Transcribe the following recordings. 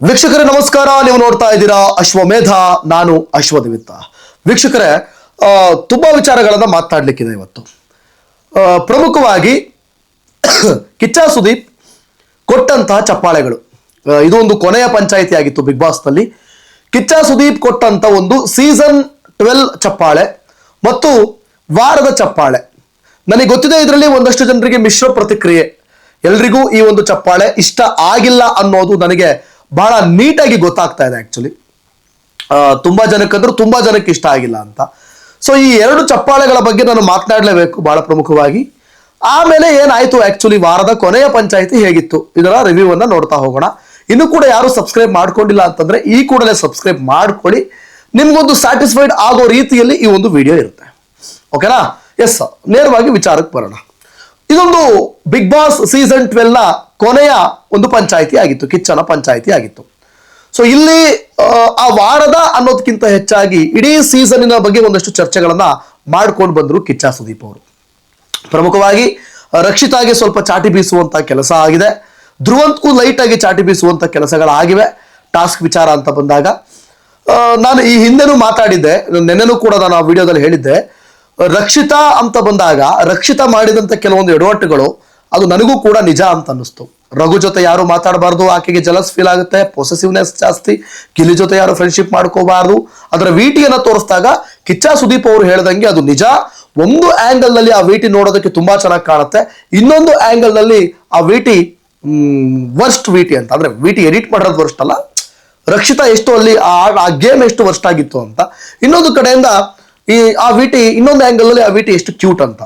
ವೀಕ್ಷಕರೇ, ನಮಸ್ಕಾರ. ನೀವು ನೋಡ್ತಾ ಇದ್ದೀರಾ ಅಶ್ವಮೇಧ ನಾನು ಅಶ್ವದೇವಿತ್ತ. ವೀಕ್ಷಕರೇ ತುಂಬ ವಿಚಾರಗಳನ್ನ ಮಾತಾಡ್ಲಿಕ್ಕಿದೆ ಇವತ್ತು. ಪ್ರಮುಖವಾಗಿ ಕಿಚ್ಚ ಸುದೀಪ್ ಕೊಟ್ಟಂತಹ ಚಪ್ಪಾಳೆಗಳು. ಇದು ಒಂದು ಕೊನೆಯ ಪಂಚಾಯಿತಿ ಆಗಿತ್ತು ಬಿಗ್ ಬಾಸ್ನಲ್ಲಿ ಕಿಚ್ಚ ಸುದೀಪ್ ಕೊಟ್ಟಂತ ಒಂದು ಸೀಸನ್ ಟ್ವೆಲ್ ಚಪ್ಪಾಳೆ ಮತ್ತು ವಾರದ ಚಪ್ಪಾಳೆ. ನನಗೆ ಗೊತ್ತಿದೆ, ಇದರಲ್ಲಿ ಒಂದಷ್ಟು ಜನರಿಗೆ ಮಿಶ್ರ ಪ್ರತಿಕ್ರಿಯೆ. ಎಲ್ರಿಗೂ ಈ ಒಂದು ಚಪ್ಪಾಳೆ ಇಷ್ಟ ಆಗಿಲ್ಲ ಅನ್ನೋದು ನನಗೆ ಬಹಳ ನೀಟಾಗಿ ಗೊತ್ತಾಗ್ತಾ ಇದೆ ಆಕ್ಚುಲಿ ತುಂಬಾ ಜನಕ್ಕಂದ್ರೂ ತುಂಬಾ ಜನಕ್ಕೆ ಇಷ್ಟ ಆಗಿಲ್ಲ ಅಂತ. ಸೊ ಈ ಎರಡು ಚಪ್ಪಾಳೆಗಳ ಬಗ್ಗೆ ನಾನು ಮಾತನಾಡಲೇಬೇಕು ಬಹಳ ಪ್ರಮುಖವಾಗಿ. ಆಮೇಲೆ ಏನಾಯ್ತು ಆಕ್ಚುಲಿ ವಾರದ ಕೊನೆಯ ಪಂಚಾಯಿತಿ ಹೇಗಿತ್ತು? ಇದರ ರಿವ್ಯೂ ಅನ್ನ ನೋಡ್ತಾ ಹೋಗೋಣ. ಇನ್ನು ಕೂಡ ಯಾರು ಸಬ್ಸ್ಕ್ರೈಬ್ ಮಾಡ್ಕೊಂಡಿಲ್ಲ ಅಂತಂದ್ರೆ ಈ ಕೂಡಲೇ ಸಬ್ಸ್ಕ್ರೈಬ್ ಮಾಡ್ಕೊಳ್ಳಿ. ನಿಮ್ಗೊಂದು ಸ್ಯಾಟಿಸ್ಫೈಡ್ ಆಗೋ ರೀತಿಯಲ್ಲಿ ಈ ಒಂದು ವಿಡಿಯೋ ಇರುತ್ತೆ. ಓಕೆನಾ ಎಸ್ ನೇರವಾಗಿ ವಿಚಾರಕ್ಕೆ ಬರೋಣ. ಇದೊಂದು ಬಿಗ್ ಬಾಸ್ ಸೀಸನ್ ಟ್ವೆಲ್ನ ಕೊನೆಯ ಒಂದು ಪಂಚಾಯಿತಿ ಆಗಿತ್ತು ಕಿಚ್ಚನ ಪಂಚಾಯಿತಿ ಆಗಿತ್ತು. ಸೊ ಇಲ್ಲಿ ಆ, ವಾರದ ಅನ್ನೋದಕ್ಕಿಂತ ಹೆಚ್ಚಾಗಿ ಇಡೀ ಸೀಸನಿನ ಬಗ್ಗೆ ಒಂದಷ್ಟು ಚರ್ಚೆಗಳನ್ನ ಮಾಡ್ಕೊಂಡು ಬಂದ್ರು ಕಿಚ್ಚ ಸುದೀಪ್ ಅವರು. ಪ್ರಮುಖವಾಗಿ ರಕ್ಷಿತಾಗೆ ಸ್ವಲ್ಪ ಚಾಟಿ ಬೀಸುವಂತ ಕೆಲಸ ಆಗಿದೆ. ಧ್ರುವಂತಕ್ಕೂ ಲೈಟ್ ಆಗಿ ಚಾಟಿ ಬೀಸುವಂತ ಕೆಲಸಗಳಾಗಿವೆ. ಟಾಸ್ಕ್ ವಿಚಾರ ಅಂತ ಬಂದಾಗ ನಾನು ಈ ಹಿಂದೆನೂ ಮಾತಾಡಿದ್ದೆ ನೆನ್ನೆನೂ ಕೂಡ ನಾನು ಆ ವಿಡಿಯೋದಲ್ಲಿ ಹೇಳಿದ್ದೆ. ರಕ್ಷಿತಾ ಅಂತ ಬಂದಾಗ ರಕ್ಷಿತಾ ಮಾಡಿದಂತ ಕೆಲವೊಂದು ಎಡವಟ್ಟುಗಳು ಅದು ನನಗೂ ಕೂಡ ನಿಜ ಅಂತ ಅನ್ನಿಸ್ತು. ರಘು ಜೊತೆ ಯಾರು ಮಾತಾಡಬಾರ್ದು, ಆಕೆಗೆ ಜಲಸ್ ಫೀಲ್ ಆಗುತ್ತೆ ಪೊಸೆಸಿವ್ನೆಸ್ ಜಾಸ್ತಿ ಗಿಲಿ ಜೊತೆ ಯಾರು ಫ್ರೆಂಡ್ಶಿಪ್ ಮಾಡ್ಕೋಬಾರ್ದು. ಅದರ ವಿಟಿಯನ್ನು ತೋರಿಸಿದಾಗ ಕಿಚ್ಚ ಸುದೀಪ್ ಅವರು ಹೇಳ್ದಂಗೆ ಅದು ನಿಜ. ಒಂದು ಆಂಗಲ್ನಲ್ಲಿ ಆ ವಿಟಿ ನೋಡೋದಕ್ಕೆ ತುಂಬಾ ಚೆನ್ನಾಗಿ ಕಾಣುತ್ತೆ. ಇನ್ನೊಂದು ಆಂಗಲ್ನಲ್ಲಿ ಆ ವಿಟಿ ವರ್ಸ್ಟ್ ವಿಟಿ ಅಂತ. ಅಂದ್ರೆ ವಿಟಿ ಎಡಿಟ್ ಮಾಡೋದು ವರ್ಸ್ಟ್ ಅಲ್ಲ. ರಕ್ಷಿತಾ ಎಷ್ಟು ಅಲ್ಲಿ, ಆ ಗೇಮ್ ಎಷ್ಟು ವರ್ಸ್ಟ್ ಆಗಿತ್ತು ಅಂತ. ಇನ್ನೊಂದು ಕಡೆಯಿಂದ ಈ, ಆ ವಿಟಿ, ಇನ್ನೊಂದು ಆಂಗಲ್ ಅಲ್ಲಿ ಆ ವಿಟಿ ಎಷ್ಟು ಕ್ಯೂಟ್ ಅಂತ.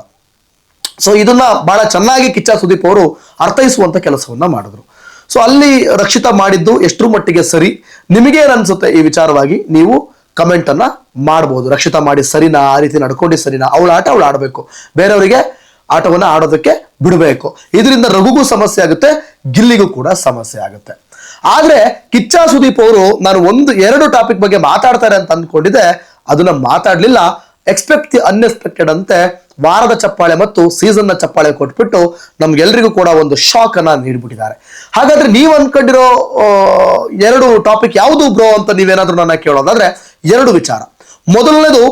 ಸೊ ಇದನ್ನ ಬಹಳ ಚೆನ್ನಾಗಿ ಕಿಚ್ಚ ಸುದೀಪ್ ಅವರು ಅರ್ಥೈಸುವಂತ ಕೆಲಸವನ್ನ ಮಾಡಿದ್ರು. ಸೊ ಅಲ್ಲಿ ರಕ್ಷಿತಾ ಮಾಡಿದ್ದು ಎಷ್ಟರ ಮಟ್ಟಿಗೆ ಸರಿ? ನಿಮಗೆ ಅನ್ಸುತ್ತೆ ಈ ವಿಚಾರವಾಗಿ? ನೀವು ಕಮೆಂಟ್ ಅನ್ನ ಮಾಡಬಹುದು ರಕ್ಷಿತಾ ಮಾಡಿ ಸರಿನಾ? ಆ ರೀತಿ ನಡ್ಕೊಂಡು ಸರಿನಾ? ಅವಳ ಆಟ ಅವಳು ಆಡಬೇಕು. ಬೇರೆಯವರಿಗೆ ಆಟವನ್ನ ಆಡೋದಕ್ಕೆ ಬಿಡಬೇಕು. ಇದರಿಂದ ರಘುಗೂ ಸಮಸ್ಯೆ ಆಗುತ್ತೆ, ಗಿಲ್ಲಿಗೂ ಕೂಡ ಸಮಸ್ಯೆ ಆಗುತ್ತೆ. ಆದ್ರೆ, ಕಿಚ್ಚ ಸುದೀಪ್ ಅವರು ನಾನು ಒಂದು, ಎರಡು ಟಾಪಿಕ್ ಬಗ್ಗೆ ಮಾತಾಡ್ತಾರೆ ಅಂತ ಅಂದ್ಕೊಂಡಿದ್ದೆ. ಅದನ್ನ ಮಾತಾಡ್ಲಿಲ್ಲ. ಎಕ್ಸ್ಪೆಕ್ಟ್ ಅನ್ಎಕ್ಸ್ಪೆಕ್ಟೆಡ್ ಅಂತೆ ವಾರದ ಚಪ್ಪಾಳೆ ಮತ್ತು ಸೀಸನ್ನ ಚಪ್ಪಾಳೆ ಕೊಟ್ಬಿಟ್ಟು ನಮ್ಗೆಲ್ರಿಗೂ ಕೂಡ ಒಂದು ಶಾಕ್ ಅನ್ನ ನೀಡ್ಬಿಟ್ಟಿದ್ದಾರೆ. ಹಾಗಾದ್ರೆ ನೀವು ಅನ್ಕೊಂಡಿರೋ ಎರಡು ಟಾಪಿಕ್ ಯಾವುದು ಬ್ರೋ ಅಂತ ನೀವೇನಾದ್ರೂ ನನ್ನ ಕೇಳೋದಾದ್ರೆ ಎರಡು ವಿಚಾರ. ಮೊದಲನೇದು,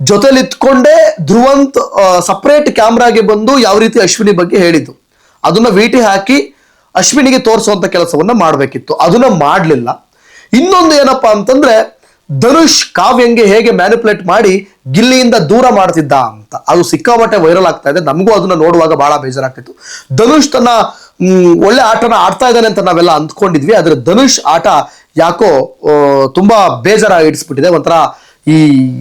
ಜೊತೆಲಿ ಇತ್ಕೊಂಡೇ ಧ್ರುವಂತ್ ಸಪ್ರೇಟ್ ಕ್ಯಾಮ್ರಾಗೆ ಬಂದು ಯಾವ ರೀತಿ ಅಶ್ವಿನಿ ಬಗ್ಗೆ ಹೇಳಿದ್ದು. ಅದನ್ನ ವಿಟಿ ಹಾಕಿ ಅಶ್ವಿನಿಗೆ ತೋರಿಸುವಂತ ಕೆಲಸವನ್ನ ಮಾಡಬೇಕಿತ್ತು. ಅದನ್ನ ಮಾಡಲಿಲ್ಲ. ಇನ್ನೊಂದು ಏನಪ್ಪಾ ಅಂತಂದ್ರೆ ಧನುಷ್ ಕಾವ್ಯಂಗೆ ಹೇಗೆ ಮ್ಯಾನಿಪುಲೇಟ್ ಮಾಡಿ ಗಿಲ್ಲಿಯಿಂದ ದೂರ ಮಾಡ್ತಿದ್ದ ಅಂತ. ಅದು ಸಿಕ್ಕಾಪಟ್ಟೆ ವೈರಲ್ ಆಗ್ತಾ ಇದೆ. ನಮಗೂ ಅದನ್ನ ನೋಡುವಾಗ ಬಹಳ ಬೇಜಾರಾಗ್ತಿತ್ತು. ಧನುಷ್ ತನ್ನ ಒಳ್ಳೆ ಆಟನ ಆಡ್ತಾ ಇದ್ದಾನೆ ಅಂತ ನಾವೆಲ್ಲ ಅಂದ್ಕೊಂಡಿದ್ವಿ. ಆದ್ರೆ ಧನುಷ್ ಆಟ ಯಾಕೋ ತುಂಬಾ ಬೇಜಾರ ಇಡಿಸ್ಬಿಟ್ಟಿದೆ ಒಂಥರ ಈ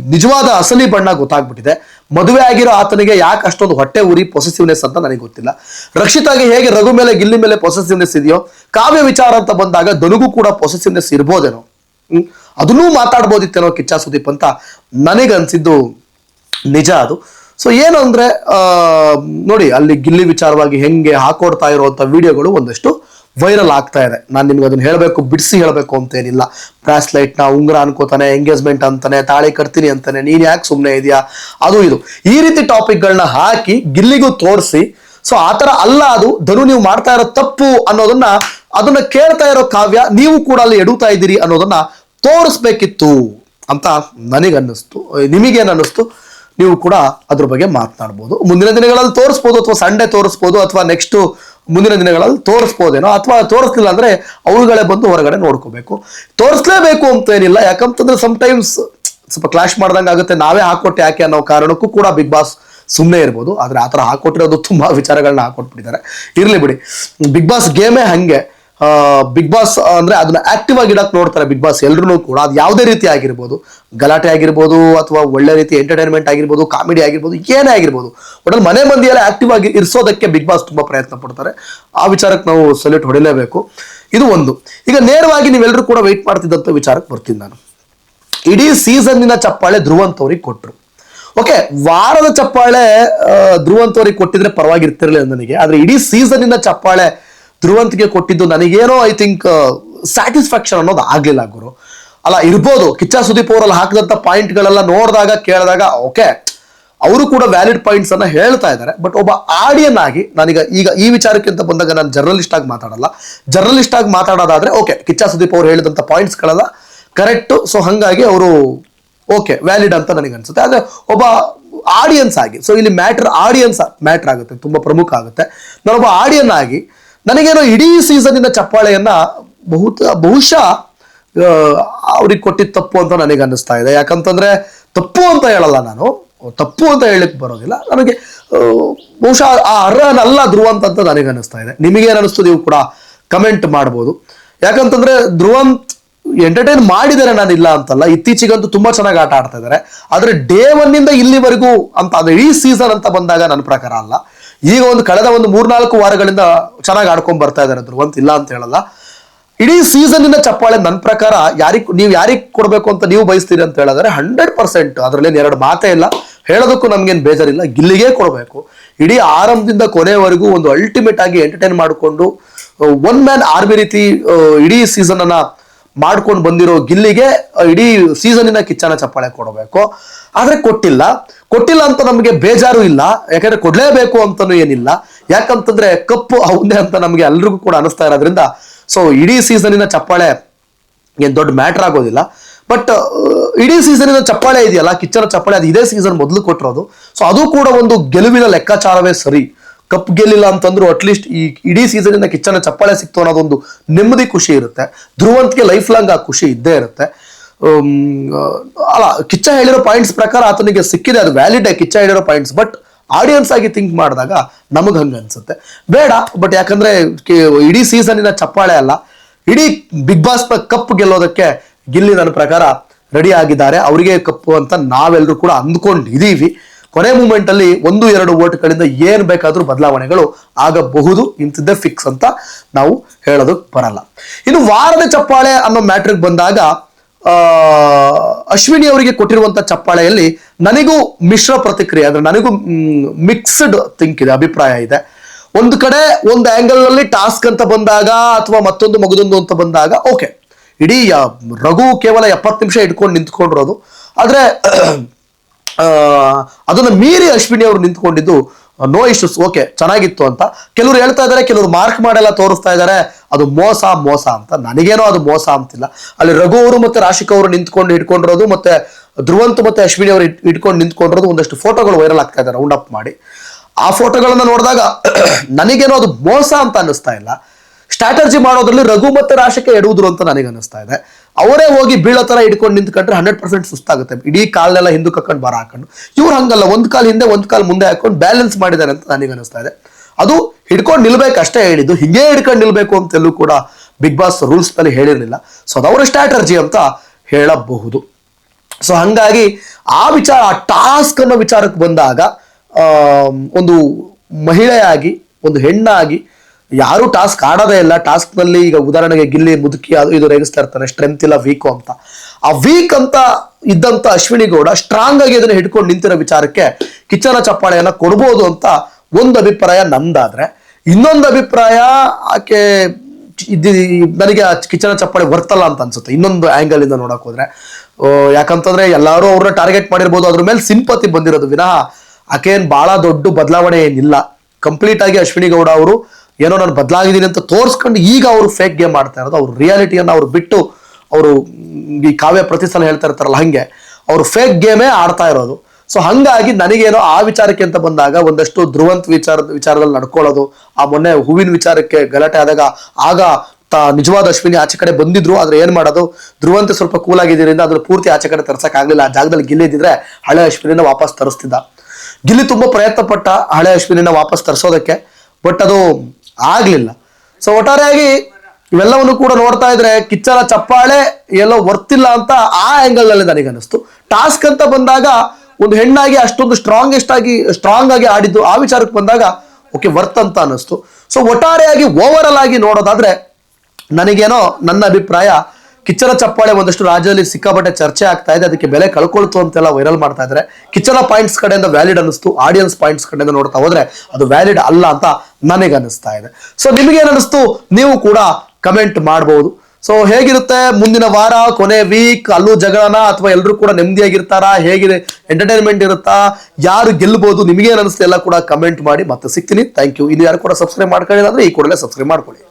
ನಿಜವಾದ ಅಸಲಿ ಬಣ್ಣ ಗೊತ್ತಾಗ್ಬಿಟ್ಟಿದೆ. ಮದುವೆ ಆಗಿರೋ ಆತನಿಗೆ ಯಾಕೆ ಅಷ್ಟೊಂದು ಹೊಟ್ಟೆ ಉರಿ ಪೊಸೆಸಿವ್ನೆಸ್ ಅಂತ ನನಗೆ ಗೊತ್ತಿಲ್ಲ. ರಕ್ಷಿತಾಗೆ ಹೇಗೆ ರಘು ಮೇಲೆ, ಗಿಲ್ಲಿ ಮೇಲೆ ಪೊಸೆಸಿವ್ನೆಸ್ ಇದೆಯೋ, ಕಾವ್ಯ ವಿಚಾರ ಅಂತ ಬಂದಾಗ ಧನುಗೂ ಕೂಡ ಪೊಸೆಸಿವ್ನೆಸ್ ಇರ್ಬೋದೇನೋ. ಅದನ್ನೂ ಮಾತಾಡ್ಬೋದಿತ್ತೇನೋ ಕಿಚ್ಚ ಸುದೀಪ್ ಅಂತ ನನಗನ್ಸಿದ್ದು ನಿಜ ಅದು. ಸೊ ಏನು ಅಂದರೆ ನೋಡಿ, ಅಲ್ಲಿ ಗಿಲ್ಲಿ ವಿಚಾರವಾಗಿ ಹೆಂಗೆ ಹಾಕೊಡ್ತಾ ಇರುವಂತ ವಿಡಿಯೋಗಳು ಒಂದಷ್ಟು ವೈರಲ್ ಆಗ್ತಾ ಇದೆ. ನಾನು ನಿಮ್ಗೆ ಅದನ್ನ ಹೇಳಬೇಕು, ಬಿಡಿಸಿ ಹೇಳಬೇಕು ಅಂತ ಏನಿಲ್ಲ ಬ್ರಾಸ್ಲೈಟ್ನ ಉಂಗ್ರ ಅನ್ಕೋತಾನೆ ಎಂಗೇಜ್ಮೆಂಟ್ ಅಂತಾನೆ, ತಾಳಿ ಕಟ್ತೀನಿ ಅಂತಾನೆ, ನೀನು ಯಾಕೆ ಸುಮ್ಮನೆ ಇದೆಯಾ? ಅದು ಇದು. ಈ ರೀತಿ ಟಾಪಿಕ್ಗಳನ್ನ ಹಾಕಿ ಗಿಲ್ಲಿಗೂ ತೋರಿಸಿ ಸೊ ಆತರ ಅಲ್ಲ ಅದು, ಧನು ನೀವು ಮಾಡ್ತಾ ಇರೋ ತಪ್ಪು ಅನ್ನೋದನ್ನ ಅದನ್ನ ಕೇಳ್ತಾ ಇರೋ ಕಾವ್ಯ ನೀವು ಕೂಡ ಅಲ್ಲಿ ಎಡುತ್ತಾ ಇದ್ದೀರಿ ಅನ್ನೋದನ್ನ ತೋರಿಸ್ಬೇಕಿತ್ತು ಅಂತ ನನಗನ್ನಿಸ್ತು ನಿಮಗೇನು ಅನ್ನಿಸ್ತು ನೀವು ಕೂಡ ಅದ್ರ ಬಗ್ಗೆ ಮಾತನಾಡ್ಬೋದು. ಮುಂದಿನ ದಿನಗಳಲ್ಲಿ ತೋರಿಸ್ಬೋದು ಅಥವಾ ಸಂಡೇ ತೋರಿಸ್ಬೋದು ಅಥವಾ ನೆಕ್ಸ್ಟ್ ಮುಂದಿನ ದಿನಗಳಲ್ಲಿ ತೋರಿಸ್ಬೋದೇನೋ ಅಥವಾ ತೋರಿಸ್ಲಿಲ್ಲ ಅಂದ್ರೆ ಅವುಗಳೇ ಬಂದು ಹೊರಗಡೆ ನೋಡ್ಕೋಬೇಕು. ತೋರಿಸ್ಲೇಬೇಕು ಅಂತ ಏನಿಲ್ಲ ಯಾಕಂತಂದ್ರೆ ಟೈಮ್ಸ್ ಸ್ವಲ್ಪ ಕ್ಲಾಶ್ ಮಾಡ್ದಂಗೆ ಆಗುತ್ತೆ, ನಾವೇ ಹಾಕೊಟ್ಟೆ ಯಾಕೆ ಅನ್ನೋ ಕಾರಣಕ್ಕೂ ಕೂಡ ಬಿಗ್ ಬಾಸ್ ಸುಮ್ಮನೆ ಇರ್ಬೋದು, ಆದ್ರೆ ಆ ಥರ ಹಾಕೊಟ್ಟಿರೋದು ತುಂಬಾ ವಿಚಾರಗಳನ್ನ ಹಾಕೊಟ್ಬಿಟ್ಟಿದ್ದಾರೆ. ಇರ್ಲಿ ಬಿಡಿ ಬಿಗ್ ಬಾಸ್ ಗೇಮೇ ಹಂಗೆ. ಬಿಗ್ ಬಾಸ್ ಅಂದ್ರೆ ಅದನ್ನ ಆಕ್ಟಿವ್ ಆಗಿ ನೋಡ್ತಾರೆ ಬಿಗ್ ಬಾಸ್ ಎಲ್ರು ಕೂಡ. ಅದು ಯಾವುದೇ ರೀತಿ ಆಗಿರ್ಬೋದು. ಗಲಾಟೆ ಆಗಿರ್ಬೋದು ಅಥವಾ ಒಳ್ಳೆ ರೀತಿ ಎಂಟರ್ಟೈನ್ಮೆಂಟ್ ಆಗಿರ್ಬೋದು ಕಾಮಿಡಿ ಆಗಿರ್ಬೋದು, ಏನೇ ಆಗಿರ್ಬೋದು. ಒಟ್ಟಲ್ಲಿ ಮನೆ ಮಂದಿಯಲ್ಲ ಆಕ್ಟಿವ್ ಆಗಿ ಇರಿಸೋದಕ್ಕೆ ಬಿಗ್ ಬಾಸ್ ತುಂಬಾ ಪ್ರಯತ್ನ ಪಡ್ತಾರೆ. ಆ ವಿಚಾರಕ್ಕೆ ನಾವು ಸಲ್ಯೂಟ್ ಹೊಡಿಲೇಬೇಕು. ಇದು ಒಂದು. ಈಗ ನೇರವಾಗಿ ನೀವೆಲ್ಲರೂ ಕೂಡ ವೆಯ್ಟ್ ಮಾಡ್ತಿದ್ದಂಥ ವಿಚಾರಕ್ಕೆ ಬರ್ತೀನಿ ನಾನು. ಇಡೀ ಸೀಸನ್ನಿನ ಚಪ್ಪಾಳೆ ಧ್ರುವಂತವ್ರಿಗೆ ಕೊಟ್ಟರು ಓಕೆ ವಾರದ ಚಪ್ಪಾಳೆ ಧ್ರುವಂತವ್ರಿಗೆ ಕೊಟ್ಟಿದ್ರೆ ಪರವಾಗಿರ್ತಿರ್ಲಿಲ್ಲ ನನಗೆ. ಆದ್ರೆ ಇಡೀ ಸೀಸನ್ನಿನ ಚಪ್ಪಾಳೆ ಧ್ರುವಂತ್ಗೆ ಕೊಟ್ಟಿದ್ದು ನನಗೇನೋ ಐ ಥಿಂಕ್ ಸ್ಯಾಟಿಸ್ಫ್ಯಾಕ್ಷನ್ ಅನ್ನೋದು ಆಗಲಿಲ್ಲ ಗುರು. ಅಲ್ಲ, ಇರ್ಬೋದು, ಕಿಚ್ಚ ಸುದೀಪ್ ಅವರಲ್ಲಿ ಹಾಕಿದಂತ ಪಾಯಿಂಟ್ಗಳೆಲ್ಲ ನೋಡಿದಾಗ, ಕೇಳಿದಾಗ, ಓಕೆ, ಅವರು ಕೂಡ ವ್ಯಾಲಿಡ್ ಪಾಯಿಂಟ್ಸ್ ಅನ್ನ ಹೇಳ್ತಾ ಇದ್ದಾರೆ. ಬಟ್ ಒಬ್ಬ ಆಡಿಯನ್ ಆಗಿ, ನನಗೆ ಈಗ ಈ ವಿಚಾರಕ್ಕೆ ಅಂತ ಬಂದಾಗ ನಾನು ಜರ್ನಲಿಸ್ಟ್ ಆಗಿ ಮಾತಾಡಲ್ಲ. ಜರ್ನಲಿಸ್ಟ್ ಆಗಿ ಮಾತಾಡೋದಾದ್ರೆ, ಓಕೆ, ಕಿಚ್ಚ ಸುದೀಪ್ ಅವರು ಹೇಳಿದಂಥ ಪಾಯಿಂಟ್ಸ್ಗಳೆಲ್ಲ ಕರೆಕ್ಟ್ ಸೊ ಹಂಗಾಗಿ ಅವರು, ಓಕೆ ವ್ಯಾಲಿಡ್ ಅಂತ ನನಗೆ ಅನ್ಸುತ್ತೆ ಆದರೆ ಒಬ್ಬ ಆಡಿಯನ್ಸ್ ಆಗಿ ಸೊ ಇಲ್ಲಿ ಮ್ಯಾಟ್ರ್ ಆಡಿಯನ್ಸ್ ಮ್ಯಾಟ್ರ್ ಆಗುತ್ತೆ, ತುಂಬಾ ಪ್ರಮುಖ ಆಗುತ್ತೆ. ನಾನೊಬ್ಬ ಆಡಿಯನ್ ಆಗಿ ನನಗೇನೋ ಇಡೀ ಸೀಸನ್ನಿನ ಚಪ್ಪಾಳೆಯನ್ನ ಬಹುತ, ಬಹುಶಃ ಅವ್ರಿಗೆ ಕೊಟ್ಟಿದ್ದ ತಪ್ಪು ಅಂತ ನನಗೆ ಅನ್ನಿಸ್ತಾ ಇದೆ. ಯಾಕಂತಂದ್ರೆ ತಪ್ಪು ಅಂತ ಹೇಳಲ್ಲ ನಾನು. ತಪ್ಪು ಅಂತ ಹೇಳಲಿಕ್ಕೆ ಬರೋದಿಲ್ಲ. ನನಗೆ ಬಹುಶಃ ಆ ಅರ್ಹನಲ್ಲ ಧ್ರುವಂತ ಅಂತ ನನಗೆ ಅನ್ನಿಸ್ತಾ ಇದೆ. ನಿಮಗೇನು ಅನಿಸ್ತು ನೀವು ಕೂಡ ಕಮೆಂಟ್ ಮಾಡ್ಬೋದು. ಯಾಕಂತಂದ್ರೆ ಧ್ರುವಂತ್ ಎಂಟರ್ಟೈನ್ ಮಾಡಿದ್ದಾರೆ ನಾನು ಇಲ್ಲ ಅಂತಲ್ಲ. ಇತ್ತೀಚೆಗಂತೂ ತುಂಬಾ ಚೆನ್ನಾಗಿ ಆಟ ಆಡ್ತಾ ಇದ್ದಾರೆ. ಆದ್ರೆ ಡೇ ಒನ್ನಿಂದ ಇಲ್ಲಿವರೆಗೂ ಅಂತ, ಅದು ಇಡೀ ಸೀಸನ್ ಅಂತ ಬಂದಾಗ ನನ್ನ ಪ್ರಕಾರ ಅಲ್ಲ. ಈಗ ಒಂದು ಕಳೆದ ಒಂದು ಮೂರ್ನಾಲ್ಕು ವಾರಗಳಿಂದ ಚೆನ್ನಾಗಿ ಆಡ್ಕೊಂಡ್ ಬರ್ತಾ ಇದ್ದಾರೆ ಧ್ರುವಂತ್ ಇಲ್ಲ ಅಂತ ಹೇಳಲ್ಲ. ಇಡೀ ಸೀಸನ್ನಿನ ಚಪ್ಪಾಳೆ ನನ್ನ ಪ್ರಕಾರ ಯಾರಿಗೆ ನೀವು ಯಾರಿಗೆ ಕೊಡಬೇಕು ಅಂತ ನೀವು ಬಯಸ್ತೀರಿ ಅಂತ ಹೇಳಿದ್ರೆ ಹಂಡ್ರೆಡ್ ಪರ್ಸೆಂಟ್ ಅದರಲ್ಲೇನು ಎರಡು ಮಾತೇ ಇಲ್ಲ. ಹೇಳೋದಕ್ಕೂ ನಮ್ಗೇನು ಬೇಜಾರಿಲ್ಲ. ಗಿಲ್ಲಿಗೆ ಕೊಡಬೇಕು. ಇಡೀ ಆರಂಭದಿಂದ ಕೊನೆವರೆಗೂ ಒಂದು ಅಲ್ಟಿಮೇಟ್ ಆಗಿ ಎಂಟರ್ಟೈನ್ ಮಾಡಿಕೊಂಡು ಒನ್ ಮ್ಯಾನ್ ಆರ್ಮಿ ರೀತಿ ಇಡೀ ಸೀಸನ್ ಅನ್ನ ಮಾಡ್ಕೊಂಡು ಬಂದಿರೋ ಗಿಲ್ಲಿಗೆ ಇಡೀ ಸೀಸನ್ನಿನ ಕಿಚ್ಚನ ಚಪ್ಪಾಳೆ ಕೊಡಬೇಕು. ಆದ್ರೆ ಕೊಟ್ಟಿಲ್ಲ. ಕೊಟ್ಟಿಲ್ಲ ಅಂತ ನಮಗೆ ಬೇಜಾರು ಇಲ್ಲ. ಯಾಕಂದ್ರೆ ಕೊಡ್ಲೇಬೇಕು ಅಂತಲೂ ಏನಿಲ್ಲ. ಯಾಕಂತಂದ್ರೆ ಕಪ್ಪು ಅವನೇ ಅಂತ ನಮಗೆ ಎಲ್ರಿಗೂ ಕೂಡ ಅನಿಸ್ತಾ ಇರೋದ್ರಿಂದ ಸೊ ಇಡೀ ಸೀಸನಿನ ಚಪ್ಪಾಳೆ ಏನು ದೊಡ್ಡ ಮ್ಯಾಟರ್ ಆಗೋದಿಲ್ಲ. ಬಟ್ ಇಡೀ ಸೀಸನಿನ ಚಪ್ಪಾಳೆ ಇದೆಯಲ್ಲ, ಕಿಚ್ಚನ ಚಪ್ಪಾಳೆ, ಅದು ಇದೇ ಸೀಸನ್ ಮೊದಲು ಕೊಟ್ಟಿರೋದು. ಸೊ ಅದು ಕೂಡ ಒಂದು ಗೆಲುವಿನ ಲೆಕ್ಕಾಚಾರವೇ ಸರಿ. ಕಪ್ ಗೆಲ್ಲಿಲ್ಲ ಅಂತಂದ್ರು ಅಟ್ಲೀಸ್ಟ್ ಈ ಇಡೀ ಸೀಸನಿಂದ ಕಿಚ್ಚನ ಚಪ್ಪಾಳೆ ಸಿಕ್ತು ಅನ್ನೋದೊಂದು ನೆಮ್ಮದಿ ಖುಷಿ ಇರುತ್ತೆ. ಧ್ರುವಂತ್ಗೆ ಲೈಫ್ ಲಾಂಗ್ ಆ ಖುಷಿ ಇದ್ದೇ ಇರುತ್ತೆ. ಅಲ್ಲ, ಕಿಚ್ಚ ಹೇಳಿರೋ ಪಾಯಿಂಟ್ಸ್ ಪ್ರಕಾರ ಆತನಿಗೆ ಸಿಕ್ಕಿದೆ, ಅದು ವ್ಯಾಲಿಡ್ ಕಿಚ್ಚ ಹೇಳಿರೋ ಪಾಯಿಂಟ್ಸ್ ಬಟ್ ಆಡಿಯನ್ಸ್ ಆಗಿ ಥಿಂಕ್ ಮಾಡಿದಾಗ ನಮಗೆ ಹಂಗೆ ಅನ್ಸುತ್ತೆ. ಬೇಡ ಬಟ್ ಯಾಕಂದ್ರೆ ಇಡೀ ಸೀಸನಿನ ಚಪ್ಪಾಳೆ ಅಲ್ಲ. ಇಡೀ ಬಿಗ್ ಬಾಸ್ ಕಪ್ ಗೆಲ್ಲೋದಕ್ಕೆ ಗಿಲ್ಲಿ ನನ್ನ ಪ್ರಕಾರ ರೆಡಿ ಆಗಿದ್ದಾರೆ. ಅವರಿಗೆ ಕಪ್ಪು ಅಂತ ನಾವೆಲ್ಲರೂ ಕೂಡ ಅಂದ್ಕೊಂಡಿದ್ದೀವಿ ಕೊನೆ ಮೂಮೆಂಟ್ ಅಲ್ಲಿ ಒಂದು, ಎರಡು ಓಟ್ಗಳಿಂದ ಏನ್ ಬೇಕಾದರೂ ಬದಲಾವಣೆಗಳು ಆಗಬಹುದು. ಇಂಥದ್ದೇ ಫಿಕ್ಸ್ ಅಂತ ನಾವು ಹೇಳೋದಕ್ಕೆ ಬರಲ್ಲ. ಇನ್ನು ವಾರದ ಚಪ್ಪಾಳೆ ಅನ್ನೋ ಮ್ಯಾಟ್ರಿಗೆ ಬಂದಾಗ ಅಶ್ವಿನಿ ಅವರಿಗೆ ಕೊಟ್ಟಿರುವಂತ ಚಪ್ಪಾಳೆಯಲ್ಲಿ ನನಗೂ ಮಿಶ್ರ ಪ್ರತಿಕ್ರಿಯೆ, ಅಂದ್ರೆ ನನಗೂ ಮಿಕ್ಸ್ಡ್ ಥಿಂಕ್ ಇದೆ, ಅಭಿಪ್ರಾಯ ಇದೆ. ಒಂದು ಕಡೆ ಒಂದು ಆಂಗಲ್ನಲ್ಲಿ ಟಾಸ್ಕ್ ಅಂತ ಬಂದಾಗ ಅಥವಾ ಮತ್ತೊಂದು ಮಗದೊಂದು ಅಂತ ಬಂದಾಗ ಓಕೆ ಇಡೀ ರಘು ಕೇವಲ ಎಪ್ಪತ್ತು ನಿಮಿಷ ಇಟ್ಕೊಂಡು ನಿಂತ್ಕೊಂಡಿರೋದು. ಆದ್ರೆ ಅದನ್ನ ಮೀರಿ ಅಶ್ವಿನಿ ಅವರು ನಿಂತ್ಕೊಂಡಿದ್ದು ನೋ ಇಶ್ಯೂಸ್ ಓಕೆ ಚೆನ್ನಾಗಿತ್ತು ಅಂತ. ಕೆಲವರು ಹೇಳ್ತಾ ಇದ್ದಾರೆ ಕೆಲವರು ಮಾರ್ಕ್ ಮಾಡೆಲ್ಲ ತೋರಿಸ್ತಾ ಇದ್ದಾರೆ ಅದು ಮೋಸ ಮೋಸ ಅಂತ. ನನಗೇನೋ ಅದು ಮೋಸ ಅಂತಿಲ್ಲ. ಅಲ್ಲಿ ರಘು ಅವರು ಮತ್ತೆ ರಾಶಿಕ್ ಅವರು ನಿಂತ್ಕೊಂಡು ಇಟ್ಕೊಂಡಿರೋದು ಮತ್ತೆ ಧ್ರುವಂತ್ ಮತ್ತೆ ಅಶ್ವಿನಿ ಅವರು ಇಟ್- ಇಟ್ಕೊಂಡು ನಿಂತ್ಕೊಂಡಿರೋದು ಒಂದಷ್ಟು ಫೋಟೋಗಳು ವೈರಲ್ ಆಗ್ತಾ ಇದ್ದಾರೆ ರೌಂಡ್ ಅಪ್ ಮಾಡಿ. ಆ ಫೋಟೋಗಳನ್ನ ನೋಡಿದಾಗ ನನಗೇನೋ ಅದು ಮೋಸ ಅಂತ ಅನ್ನಿಸ್ತಾ ಇಲ್ಲ. ಸ್ಟ್ರಾಟಜಿ ಮಾಡೋದ್ರಲ್ಲಿ ರಘು ಮತ್ತು ರಾಶಕ್ಕೆ ಎಡುವುದು ಅಂತ ನನಗೆ ಅನಿಸ್ತಾ ಇದೆ. ಅವರೇ ಹೋಗಿ ಬೀಳೋ ತರ ಹಿಡ್ಕೊಂಡು ನಿಂತ್ಕೊಂಡ್ರೆ ಹಂಡ್ರೆಡ್ ಪರ್ಸೆಂಟ್ ಸುಸ್ತಾಗುತ್ತೆ. ಇಡೀ ಕಾಲ್ನೆಲ್ಲ ಹಿಂದಕ್ಕೆ ಹಾಕೊಂಡು ಬರ ಹಾಕೊಂಡು. ಇವ್ರು ಹಂಗಲ್ಲ, ಒಂದು ಕಾಲ್ ಹಿಂದೆ, ಒಂದು ಕಾಲ್ ಮುಂದೆ ಹಾಕೊಂಡು ಬ್ಯಾಲೆನ್ಸ್ ಮಾಡಿದ್ದಾರೆ ಅಂತ ನನಗೆ ಅನಿಸ್ತಾ ಇದೆ. ಅದು ಹಿಡ್ಕೊಂಡು ನಿಲ್ಬೇಕು ಅಷ್ಟೇ ಹೇಳಿದ್ದು. ಹಿಂಗೆ ಹಿಡ್ಕೊಂಡು ನಿಲ್ಬೇಕು ಅಂತೆಲ್ಲೂ ಕೂಡ ಬಿಗ್ ಬಾಸ್ ರೂಲ್ಸ್ನಲ್ಲಿ ಹೇಳಿರಲಿಲ್ಲ. ಸೊ ಅವರ ಸ್ಟ್ರಾಟರ್ಜಿ ಅಂತ ಹೇಳಬಹುದು. ಸೊ ಹಂಗಾಗಿ ಆ ವಿಚಾರ, ಆ ಟಾಸ್ಕ್ ಅನ್ನೋ ವಿಚಾರಕ್ಕೆ ಬಂದಾಗ ಒಂದು ಮಹಿಳೆಯಾಗಿ, ಒಂದು ಹೆಣ್ಣಾಗಿ ಯಾರು ಟಾಸ್ಕ್ ಆಡೋದೇ ಇಲ್ಲ. ಟಾಸ್ಕ್ನಲ್ಲಿ ಈಗ ಉದಾಹರಣೆಗೆ ಗಿಲ್ಲಿ, ಮುದುಕಿ, ಅದು ಇದು ರೇಗಿಸ್ತಾ ಇರ್ತಾನೆ ಸ್ಟ್ರೆಂತ್ ಇಲ್ಲ ವೀಕು ಅಂತ. ಆ ವೀಕ್ ಅಂತ ಇದ್ದಂತ ಅಶ್ವಿನಿ ಗೌಡ ಸ್ಟ್ರಾಂಗ್ ಆಗಿ ಅದನ್ನ ಹಿಡ್ಕೊಂಡು ನಿಂತಿರೋ ವಿಚಾರಕ್ಕೆ ಕಿಚ್ಚನ ಚಪ್ಪಾಳೆಯನ್ನ ಕೊಡ್ಬೋದು ಅಂತ ಒಂದು ಅಭಿಪ್ರಾಯ ನಂದಾದ್ರೆ. ಇನ್ನೊಂದು ಅಭಿಪ್ರಾಯ ಆಕೆ ನನಗೆ ಆ ಕಿಚನ ಚಪ್ಪಾಳೆ ಬರ್ತಲ್ಲ ಅಂತ ಅನ್ಸುತ್ತೆ. ಇನ್ನೊಂದು ಆಂಗಲ್ ಇಂದ ನೋಡಕ್ ಹೋದ್ರೆ. ಯಾಕಂತಂದ್ರೆ ಎಲ್ಲರೂ ಅವ್ರನ್ನ ಟಾರ್ಗೆಟ್ ಮಾಡಿರ್ಬೋದು. ಅದ್ರ ಮೇಲೆ ಸಿಂಪತಿ ಬಂದಿರೋದು. ವಿನಃ ಆಕೇನ್ ಬಹಳ ದೊಡ್ಡ ಬದಲಾವಣೆ ಏನಿಲ್ಲ. ಕಂಪ್ಲೀಟ್ ಆಗಿ ಅಶ್ವಿನಿ ಗೌಡ ಅವರು ಏನೋ ನಾನು ಬದಲಾಗಿದ್ದೀನಿ ಅಂತ ತೋರಿಸ್ಕೊಂಡು ಈಗ ಅವರು ಫೇಕ್ ಗೇಮ್ ಮಾಡ್ತಾ ಇರೋದು, ಅವ್ರ ರಿಯಾಲಿಟಿಯನ್ನು ಅವ್ರು ಬಿಟ್ಟು ಅವರು ಈ ಕಾವ್ಯ ಪ್ರತಿಸಲ ಹೇಳ್ತಾ ಇರ್ತಾರಲ್ಲ ಹಂಗೆ, ಅವರು ಫೇಕ್ ಗೇಮೇ ಆಡ್ತಾ ಇರೋದು. ಸೊ ಹಂಗಾಗಿ ನನಗೇನೋ ಆ ವಿಚಾರಕ್ಕೆ ಅಂತ ಬಂದಾಗ ಒಂದಷ್ಟು ಧ್ರುವಂತ್ ವಿಚಾರದ ವಿಚಾರದಲ್ಲಿ ನಡ್ಕೊಳ್ಳೋದು, ಆ ಮೊನ್ನೆ ಹೂವಿನ ವಿಚಾರಕ್ಕೆ ಗಲಾಟೆ ಆದಾಗ ಆಗ ತಾ ನಿಜವಾದ ಅಶ್ವಿನಿ ಆಚೆ ಕಡೆ ಬಂದಿದ್ರು, ಆದ್ರೆ ಏನ್ ಮಾಡೋದು? ಧ್ರುವಂತ ಸ್ವಲ್ಪ ಕೂಲ್ ಆಗಿದ್ದರಿಂದ ಅದ್ರ ಪೂರ್ತಿ ಆಚೆ ಕಡೆ ತರ್ಸಕ್ ಆಗ್ಲಿಲ್ಲ. ಆ ಜಾಗದಲ್ಲಿ ಗಿಲ್ಲಿದ್ದಿದ್ರೆ ಹಳೆ ಅಶ್ವಿನಿನ ವಾಪಸ್ ತರಿಸ್ತಿದ್ದ. ಗಿಲ್ಲಿ ತುಂಬಾ ಪ್ರಯತ್ನ ಪಟ್ಟ ಹಳೆ ಅಶ್ವಿನಿನ ವಾಪಸ್ ತರಿಸೋದಕ್ಕೆ ಬಟ್ ಅದು ಆಗ್ಲಿಲ್ಲ. ಸೊ ಒಟ್ಟಾರೆಯಾಗಿ ಇವೆಲ್ಲವನ್ನು ಕೂಡ ನೋಡ್ತಾ ಇದ್ರೆ ಕಿಚ್ಚನ ಚಪ್ಪಾಳೆ ಎಲ್ಲೋ ವರ್ತಿಲ್ಲ ಅಂತ ಆ ಆಂಗಲ್ನಲ್ಲಿ ನನಗೆ ಅನಿಸ್ತು ಟಾಸ್ಕ್ ಅಂತ ಬಂದಾಗ ಒಂದು ಹೆಣ್ಣಾಗಿ ಅಷ್ಟೊಂದು ಸ್ಟ್ರಾಂಗೆಸ್ಟ್ ಆಗಿ ಸ್ಟ್ರಾಂಗ್ ಆಗಿ ಆಡಿದ್ದು ಆ ವಿಚಾರಕ್ಕೆ ಬಂದಾಗ ಓಕೆ, ವರ್ತ್ ಅಂತ ಅನಿಸ್ತು ಸೊ ಒಟ್ಟಾರೆಯಾಗಿ ಓವರ್ ಆಗಿ ನೋಡೋದಾದ್ರೆ ನನಗೇನೋ ನನ್ನ ಅಭಿಪ್ರಾಯ ಕಿಚ್ಚನ ಚಪ್ಪಾಳೆ ಒಂದಷ್ಟು ರಾಜ್ಯದಲ್ಲಿ ಸಿಕ್ಕಾಪಟ್ಟೆ ಚರ್ಚೆ ಆಗ್ತಾ ಇದೆ. ಅದಕ್ಕೆ ಬೆಲೆ ಕಳ್ಕೊಳ್ತು ಅಂತೆಲ್ಲ ವೈರಲ್ ಮಾಡ್ತಾ ಇದ್ದಾರೆ ಕಿಚ್ಚನ ಪಾಯಿಂಟ್ಸ್ ಕಡೆಯಿಂದ ವ್ಯಾಲಿಡ್ ಅನಿಸ್ತು ಆಡಿಯನ್ಸ್ ಪಾಯಿಂಟ್ಸ್ ಕಡೆಯಿಂದ ನೋಡ್ತಾ ಹೋದ್ರೆ ಅದು ವ್ಯಾಲಿಡ್ ಅಲ್ಲ ಅಂತ ನನಗೆ ಅನಿಸ್ತಾ ಇದೆ. ಸೊ ನಿಮಗೇನು ಅನಿಸ್ತು ನೀವು ಕೂಡ ಕಮೆಂಟ್ ಮಾಡಬಹುದು ಸೊ ಹೇಗಿರುತ್ತೆ? ಮುಂದಿನ ವಾರ, ಕೊನೆ ವೀಕ್ ಅಲ್ಲೂ ಜಗಳನ ಅಥವಾ ಎಲ್ಲರೂ ಕೂಡ ನೆಮ್ಮದಿಯಾಗಿರ್ತಾರಾ? ಹೇಗಿದೆ? ಎಂಟರ್ಟೈನ್ಮೆಂಟ್ ಇರುತ್ತಾ? ಯಾರು ಗೆಲ್ಲಬಹುದು ನಿಮಗೆ ಅನಿಸ್ತು ಎಲ್ಲ ಕೂಡ ಕಮೆಂಟ್ ಮಾಡಿ ಮತ್ತೆ ಸಿಗ್ತೀನಿ. ಥ್ಯಾಂಕ್ ಯು ಇನ್ನು ಯಾರು ಕೂಡ ಸಬ್ಸ್ಕ್ರೈಬ್ ಮಾಡ್ಕೊಳ್ಳಿಲ್ಲ ಅಂದ್ರೆ ಈ ಕೂಡಲೇ ಸಬ್ಸ್ಕ್ರೈಬ್ ಮಾಡ್ಕೊಳ್ಳಿ.